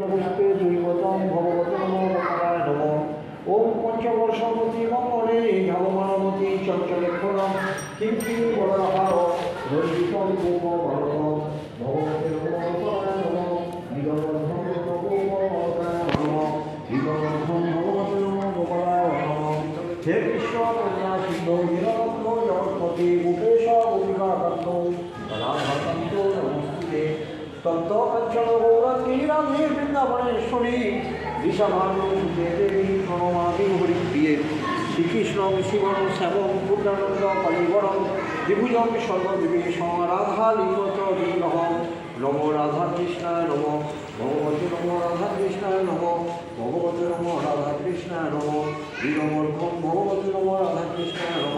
পুষ্পে দৈবতম ভগবত নমঃ ওম পঞ্চবর্ষবতী মঙ্গলে ভগবানবতী চঞ্চলেক্ষণম কিম কিম বলহার রঞ্জিতম গোপ ভরত ভগবতে নমঃ দিগবন্ধম হে কৃষ্ণ, কন্যা, সিন্ধু নিরন্ত জগৎপতি, ভূপেশ তন্ত অঞ্চল গৌরঙ্গী রামে বৃন্দাবনেশ্বরী দিশাভানু দেবী প্রণমামি হরিপ্রিয়ে শ্রীকৃষ্ণ শিবন শ্যাবং পূর্ণানন্দ কলিবরং দ্বিভুজং সর্বদেবী রাধা লিঙ্গত বিগ্রহম নম রাধা কৃষ্ণায় নম ভগবতী নম রাধা কৃষ্ণায় নম ভগবতী নম রাধা কৃষ্ণায় নম বীরমর্ঘম ভগবতী নম রাধা কৃষ্ণায় নম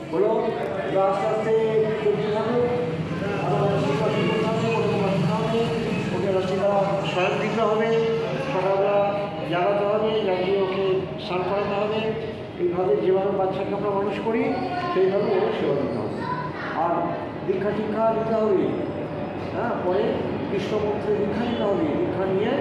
বলো আস্তে আস্তে শিক্ষা থাকবে ওকে রাশিটা স্বয়ং দিতে হবে। সকালবেলা জাগাতে হবে জাগিয়ে ওকে স্নান করাতে হবে। এইভাবে যেভাবে বাচ্চাকে আমরা মানুষ করি, সেইভাবে ওর সেবা দিতে হবে। আর দীক্ষা টিক্ষা দিতে হবে। হ্যাঁ পরে কৃষ্ণমন্ত্রে দীক্ষা নিতে হবে। দীক্ষা নিয়ে